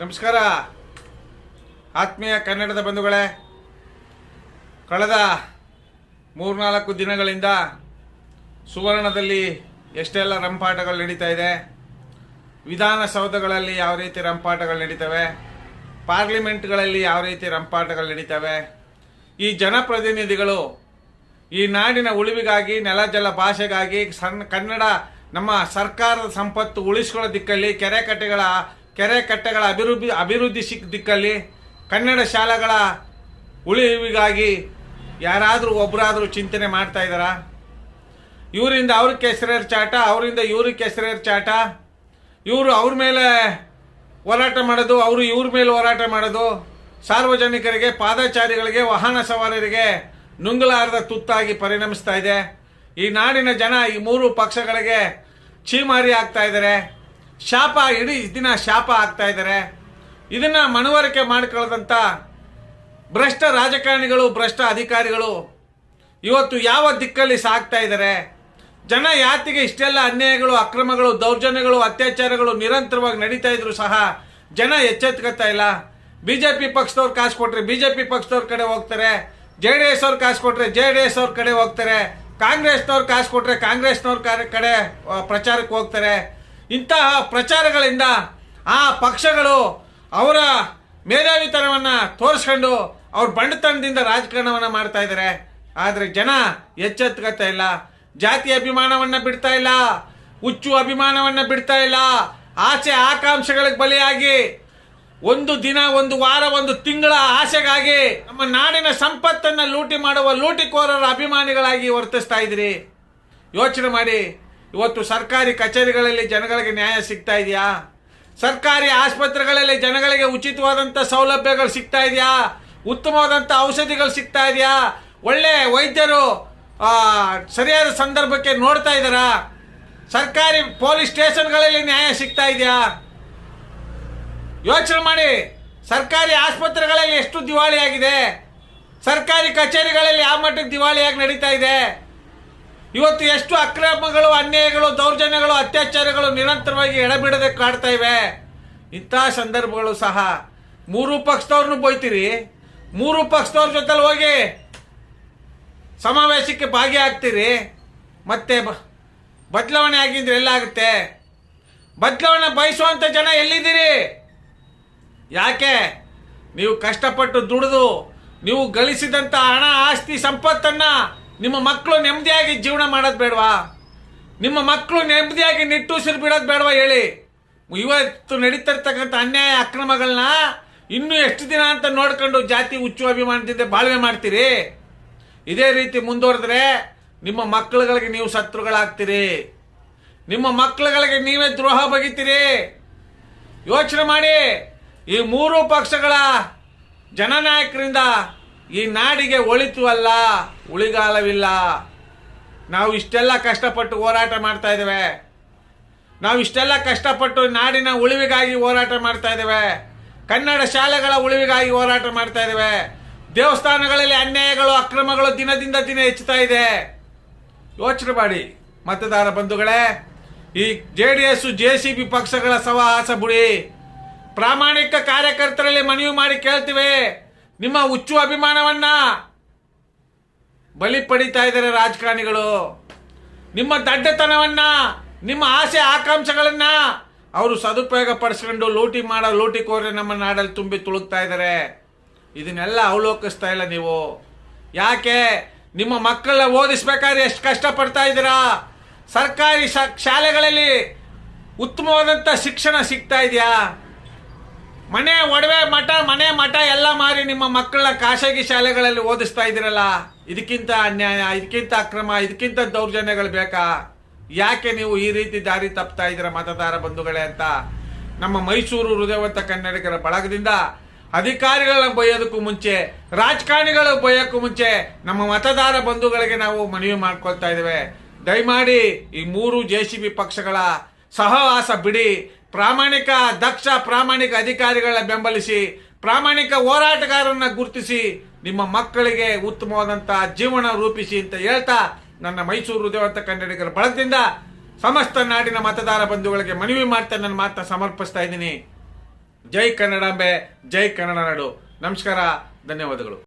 ನಮಸ್ಕಾರ. ಆತ್ಮೀಯ ಕನ್ನಡದ ಬಂಧುಗಳೇ, ಕಳೆದ ಮೂರ್ನಾಲ್ಕು ದಿನಗಳಿಂದ ಸುವರ್ಣದಲ್ಲಿ ಎಷ್ಟೆಲ್ಲ ರಂಪಾಟಗಳು ನಡೀತಾ ಇದೆ, ವಿಧಾನಸೌಧಗಳಲ್ಲಿ ಯಾವ ರೀತಿ ರಂಪಾಟಗಳು ನಡೀತವೆ, ಪಾರ್ಲಿಮೆಂಟ್ಗಳಲ್ಲಿ ಯಾವ ರೀತಿ ರಂಪಾಟಗಳು ನಡೀತವೆ, ಈ ಜನಪ್ರತಿನಿಧಿಗಳು ಈ ನಾಡಿನ ಉಳಿವಿಗಾಗಿ, ನೆಲ ಜಲ ಭಾಷೆಗಾಗಿ ಸಣ್ಣ ಕನ್ನಡ ನಮ್ಮ ಸರ್ಕಾರದ ಸಂಪತ್ತು ಉಳಿಸ್ಕೊಳ್ಳೋ ದಿಕ್ಕಲ್ಲಿ ಕೆರೆ ಕಟ್ಟೆಗಳ ಕೆರೆ ಕಟ್ಟೆಗಳ ಅಭಿವೃದ್ಧಿ ಅಭಿವೃದ್ಧಿ ಸಿಕ್ಕ ದಿಕ್ಕಲ್ಲಿ ಕನ್ನಡ ಶಾಲೆಗಳ ಉಳಿವಿಗಾಗಿ ಯಾರಾದರೂ ಒಬ್ಬರಾದರೂ ಚಿಂತನೆ ಮಾಡ್ತಾ ಇದ್ದಾರಾ? ಇವರಿಂದ ಅವ್ರಿಗೆ ಕೆಸರೇರ್ ಚಾಟ, ಅವರಿಂದ ಇವ್ರಿಗೆ ಕೆಸರೇರ್ ಚಾಟ. ಇವರು ಅವ್ರ ಮೇಲೆ ಹೋರಾಟ ಮಾಡೋದು, ಅವರು ಇವ್ರ ಮೇಲೆ ಹೋರಾಟ ಮಾಡೋದು. ಸಾರ್ವಜನಿಕರಿಗೆ, ಪಾದಚಾರಿಗಳಿಗೆ, ವಾಹನ ಸವಾರರಿಗೆ ನುಂಗಲಾರದ ತುತ್ತಾಗಿ ಪರಿಣಮಿಸ್ತಾ ಇದೆ. ಈ ನಾಡಿನ ಜನ ಈ ಮೂರು ಪಕ್ಷಗಳಿಗೆ ಚೀಮಾರಿ ಆಗ್ತಾ ಇದ್ದಾರೆ. ಶಾಪ, ಇಡೀ ದಿನ ಶಾಪ ಆಗ್ತಾ ಇದ್ದಾರೆ ಇದನ್ನ ಮನವರಿಕೆ ಮಾಡಿಕೊಳ್ಳದಂತ ಭ್ರಷ್ಟ ರಾಜಕಾರಣಿಗಳು, ಭ್ರಷ್ಟ ಅಧಿಕಾರಿಗಳು ಇವತ್ತು ಯಾವ ದಿಕ್ಕಲ್ಲಿ ಸಾಗ್ತಾ ಇದ್ದಾರೆ ಜನ ಯಾತಿಗೆ ಇಷ್ಟೆಲ್ಲ ಅನ್ಯಾಯಗಳು, ಅಕ್ರಮಗಳು, ದೌರ್ಜನ್ಯಗಳು, ಅತ್ಯಾಚಾರಗಳು ನಿರಂತರವಾಗಿ ನಡೀತಾ ಇದ್ರು ಸಹ ಜನ ಎಚ್ಚೆತ್ಕೊತಾ ಇಲ್ಲ. ಬಿಜೆಪಿ ಪಕ್ಷದವ್ರು ಕಾಸು ಕೊಟ್ರೆ ಬಿಜೆಪಿ ಪಕ್ಷದವ್ರ ಕಡೆ ಹೋಗ್ತಾರೆ. ಜೆ ಡಿ ಎಸ್ ಅವ್ರು ಕಾಸು ಕೊಟ್ರೆ ಜೆ ಡಿ ಎಸ್ ಅವ್ರ ಕಡೆ ಹೋಗ್ತಾರೆ. ಕಾಂಗ್ರೆಸ್ನವ್ರು ಕಾಸು ಕೊಟ್ರೆ ಕಾಂಗ್ರೆಸ್ನವ್ರ ಕಡೆ ಪ್ರಚಾರಕ್ಕೆ ಹೋಗ್ತಾರೆ. ಇಂತಹ ಪ್ರಚಾರಗಳಿಂದ ಆ ಪಕ್ಷಗಳು ಅವರ ಮೇಧಾವಿತನವನ್ನು ತೋರಿಸ್ಕೊಂಡು ಅವ್ರ ಬಂಡತನದಿಂದ ರಾಜಕಾರಣವನ್ನು ಮಾಡ್ತಾ ಇದ್ದಾರೆ ಆದರೆ ಜನ ಎಚ್ಚೆತ್ಕೊತಾ ಇಲ್ಲ. ಜಾತಿ ಅಭಿಮಾನವನ್ನು ಬಿಡ್ತಾ ಇಲ್ಲ. ಹುಚ್ಚು ಅಭಿಮಾನವನ್ನು ಬಿಡ್ತಾ ಇಲ್ಲ. ಆಸೆ ಆಕಾಂಕ್ಷೆಗಳಿಗೆ ಬಲಿಯಾಗಿ ಒಂದು ದಿನ, ಒಂದು ವಾರ, ಒಂದು ತಿಂಗಳ ಆಸೆಗಾಗಿ ನಮ್ಮ ನಾಡಿನ ಸಂಪತ್ತನ್ನು ಲೂಟಿ ಮಾಡುವ ಲೂಟಿಕೋರರ ಅಭಿಮಾನಿಗಳಾಗಿ ವರ್ತಿಸ್ತಾ ಇದ್ದೀರಿ. ಯೋಚನೆ ಮಾಡಿ. ಇವತ್ತು ಸರ್ಕಾರಿ ಕಚೇರಿಗಳಲ್ಲಿ ಜನಗಳಿಗೆ ನ್ಯಾಯ ಸಿಗ್ತಾ ಇದೆಯಾ? ಸರ್ಕಾರಿ ಆಸ್ಪತ್ರೆಗಳಲ್ಲಿ ಜನಗಳಿಗೆ ಉಚಿತವಾದಂಥ ಸೌಲಭ್ಯಗಳು ಸಿಗ್ತಾ ಇದೆಯಾ? ಉತ್ತಮವಾದಂಥ ಔಷಧಿಗಳು ಸಿಗ್ತಾ ಇದೆಯಾ? ಒಳ್ಳೆ ವೈದ್ಯರು ಸರಿಯಾದ ಸಂದರ್ಭಕ್ಕೆ ನೋಡ್ತಾ ಇದ್ದಾರಾ? ಸರ್ಕಾರಿ ಪೊಲೀಸ್ ಸ್ಟೇಷನ್ಗಳಲ್ಲಿ ನ್ಯಾಯ ಸಿಗ್ತಾ ಇದೆಯಾ? ಯೋಚನೆ ಮಾಡಿ. ಸರ್ಕಾರಿ ಆಸ್ಪತ್ರೆಗಳಲ್ಲಿ ಎಷ್ಟು ದಿವಾಳಿಯಾಗಿದೆ? ಸರ್ಕಾರಿ ಕಚೇರಿಗಳಲ್ಲಿ ಯಾವ ಮಟ್ಟಕ್ಕೆ ದಿವಾಳಿಯಾಗಿ ನಡೀತಾ ಇದೆ. ಇವತ್ತು ಎಷ್ಟು ಅಕ್ರಮಗಳು, ಅನ್ಯಾಯಗಳು, ದೌರ್ಜನ್ಯಗಳು, ಅತ್ಯಾಚಾರಗಳು ನಿರಂತರವಾಗಿ ಎಡಬಿಡದೆ ಕಾಡ್ತಾ ಇವೆ. ಇಂತಹ ಸಂದರ್ಭಗಳು ಸಹ. ಮೂರು ಪಕ್ಷದವ್ರನ್ನು ಬೈತೀರಿ ಮೂರು ಪಕ್ಷದವ್ರ ಜೊತೆಲಿ ಹೋಗಿ ಸಮಾವೇಶಕ್ಕೆ ಭಾಗಿಯಾಗ್ತೀರಿ. ಮತ್ತೆ ಬದಲಾವಣೆ ಆಗಿದ್ರೆ ಎಲ್ಲಾಗುತ್ತೆ? ಬದಲಾವಣೆ ಬಯಸುವಂಥ ಜನ ಎಲ್ಲಿದ್ದೀರಿ? ಯಾಕೆ? ನೀವು ಕಷ್ಟಪಟ್ಟು ದುಡಿದು, ನೀವು ಗಳಿಸಿದಂತ ಹಣ, ಆಸ್ತಿ, ಸಂಪತ್ತನ್ನ ನಿಮ್ಮ ಮಕ್ಕಳು ನೆಮ್ಮದಿಯಾಗಿ ಜೀವನ ಮಾಡೋದು ಬೇಡವಾ? ನಿಮ್ಮ ಮಕ್ಕಳು ನೆಮ್ಮದಿಯಾಗಿ ನಿಟ್ಟುಸಿರು ಬಿಡೋದು ಬೇಡವಾ ಹೇಳಿ? ಇವತ್ತು ನಡೀತಿರ್ತಕ್ಕಂಥ ಅನ್ಯಾಯ ಅಕ್ರಮಗಳನ್ನ ಇನ್ನೂ ಎಷ್ಟು ದಿನ ಅಂತ ನೋಡ್ಕೊಂಡು ಜಾತಿ ಹುಚ್ಚು ಅಭಿಮಾನದಿಂದ ಬಾಳ್ವೆ ಮಾಡ್ತೀರಿ? ಇದೇ ರೀತಿ ಮುಂದುವರೆದ್ರೆ ನಿಮ್ಮ ಮಕ್ಕಳುಗಳಿಗೆ ನೀವು ಶತ್ರುಗಳಾಗ್ತೀರಿ. ನಿಮ್ಮ ಮಕ್ಕಳುಗಳಿಗೆ ನೀವೇ ದ್ರೋಹ ಬಗಿತೀರಿ. ಯೋಚನೆ ಮಾಡಿ, ಈ ಮೂರು ಪಕ್ಷಗಳ ಜನನಾಯಕರಿಂದ ಈ ನಾಡಿಗೆ ಒಳಿತು ಅಲ್ಲ, ಉಳಿಗಾಲವಿಲ್ಲ. ನಾವು ಇಷ್ಟೆಲ್ಲ ಕಷ್ಟಪಟ್ಟು ಹೋರಾಟ ಮಾಡ್ತಾ ಇದ್ದೇವೆ. ನಾವು ಇಷ್ಟೆಲ್ಲ ಕಷ್ಟಪಟ್ಟು ನಾಡಿನ ಉಳಿವಿಗಾಗಿ ಹೋರಾಟ ಮಾಡ್ತಾ ಇದ್ದೇವೆ. ಕನ್ನಡ ಶಾಲೆಗಳ ಉಳಿವಿಗಾಗಿ ಹೋರಾಟ ಮಾಡ್ತಾ ಇದ್ದೇವೆ. ದೇವಸ್ಥಾನಗಳಲ್ಲಿ ಅನ್ಯಾಯಗಳು, ಅಕ್ರಮಗಳು ದಿನದಿಂದ ದಿನ ಹೆಚ್ಚುತ್ತಾ ಇದೆ. ಯೋಚನೆ ಮಾಡಿ, ಮತದಾರ ಬಂಧುಗಳೇ. ಈ J D S, J C B ಪಕ್ಷಗಳ ಸವಾಸ ಬುಡಿ. ಪ್ರಾಮಾಣಿಕ ಕಾರ್ಯಕರ್ತರಲ್ಲಿ ಮನವಿ ಮಾಡಿ ಕೇಳ್ತೀವಿ. ನಿಮ್ಮ ಹುಚ್ಚು ಅಭಿಮಾನವನ್ನ ಬಲಿ ಪಡಿತಾ ಇದ್ದಾರೆ ರಾಜಕಾರಣಿಗಳು. ನಿಮ್ಮ ದಡ್ಡತನವನ್ನ, ನಿಮ್ಮ ಆಸೆ ಆಕಾಂಕ್ಷೆಗಳನ್ನ ಅವರು ಸದುಪಯೋಗ ಪಡಿಸ್ಕೊಂಡು ಲೂಟಿ ಮಾಡೋ, ಲೂಟಿ ಕೋರೆ ನಮ್ಮ ನಾಡಲ್ಲಿ ತುಂಬಿ ತುಳುಕ್ತಾ ಇದ್ದಾರೆ. ಇದನ್ನೆಲ್ಲ ಅವಲೋಕಿಸ್ತಾ ಇಲ್ಲ ನೀವು. ಯಾಕೆ? ನಿಮ್ಮ ಮಕ್ಕಳನ್ನ ಓದಿಸ್ಬೇಕಾದ್ರೆ ಎಷ್ಟು ಕಷ್ಟಪಡ್ತಾ ಇದ್ದೀರಾ? ಸರ್ಕಾರಿ ಶಾಲೆಗಳಲ್ಲಿ ಉತ್ತಮವಾದಂಥ ಶಿಕ್ಷಣ ಸಿಗ್ತಾ ಇದೆಯಾ? ಮನೆ, ಒಡವೆ ಮಠ, ಮನೆ ಮಠ ಎಲ್ಲ ಮಾರಿ ನಿಮ್ಮ ಮಕ್ಕಳ ಖಾಸಗಿ ಶಾಲೆಗಳಲ್ಲಿ ಓದಿಸ್ತಾ ಇದ್ದೀರಲ್ಲ? ಇದಕ್ಕಿಂತ ಅನ್ಯಾಯ, ಇದಕ್ಕಿಂತ ಅಕ್ರಮ, ಇದಕ್ಕಿಂತ ದೌರ್ಜನ್ಯಗಳು ಬೇಕಾ? ಯಾಕೆ ನೀವು ಈ ರೀತಿ ದಾರಿ ತಪ್ತಾ ಇದ್ದೀರ ಮತದಾರ ಬಂಧುಗಳೇ ಅಂತ? ನಮ್ಮ ಮೈಸೂರು ಹೃದಯವಂತ ಕನ್ನಡಿಗರ ಬಳಗದಿಂದ ಅಧಿಕಾರಿಗಳ ಬೈಯೋದಕ್ಕೂ ಮುಂಚೆ ರಾಜಕಾರಣಿಗಳು ಬೈಯೋಕ್ಕೂ ಮುಂಚೆ ನಮ್ಮ ಮತದಾರ ಬಂಧುಗಳಿಗೆ ನಾವು ಮನವಿ ಮಾಡ್ಕೊಳ್ತಾ ಇದ್ದೇವೆ. ದಯಮಾಡಿ ಈ ಮೂರು ಜೆ ಸಿ ಬಿ ಪಕ್ಷಗಳ ಸಹವಾಸ ಬಿಡಿ. ಪ್ರಾಮಾಣಿಕ ದಕ್ಷ ಪ್ರಾಮಾಣಿಕ ಅಧಿಕಾರಿಗಳ ಬೆಂಬಲಿಸಿ, ಪ್ರಾಮಾಣಿಕ ಹೋರಾಟಗಾರರನ್ನ ಗುರುತಿಸಿ, ನಿಮ್ಮ ಮಕ್ಕಳಿಗೆ ಉತ್ತಮವಾದಂತಹ ಜೀವನ ರೂಪಿಸಿ ಅಂತ ಹೇಳ್ತಾ ನನ್ನ ಮೈಸೂರು ಹೃದಯವಂತ ಕನ್ನಡಿಗರ ಬಳಗದಿಂದ ಸಮಸ್ತ ನಾಡಿನ ಮತದಾರ ಬಂಧುಗಳಿಗೆ ಮನವಿ ಮಾಡ್ತಾ ನನ್ನ ಮಾತನ್ನ ಸಮರ್ಪಿಸ್ತಾ ಇದ್ದೀನಿ. ಜೈ ಕನ್ನಡಾಂಬೆ, ಜೈ ಕನ್ನಡ ನಾಡು. ನಮಸ್ಕಾರ, ಧನ್ಯವಾದಗಳು.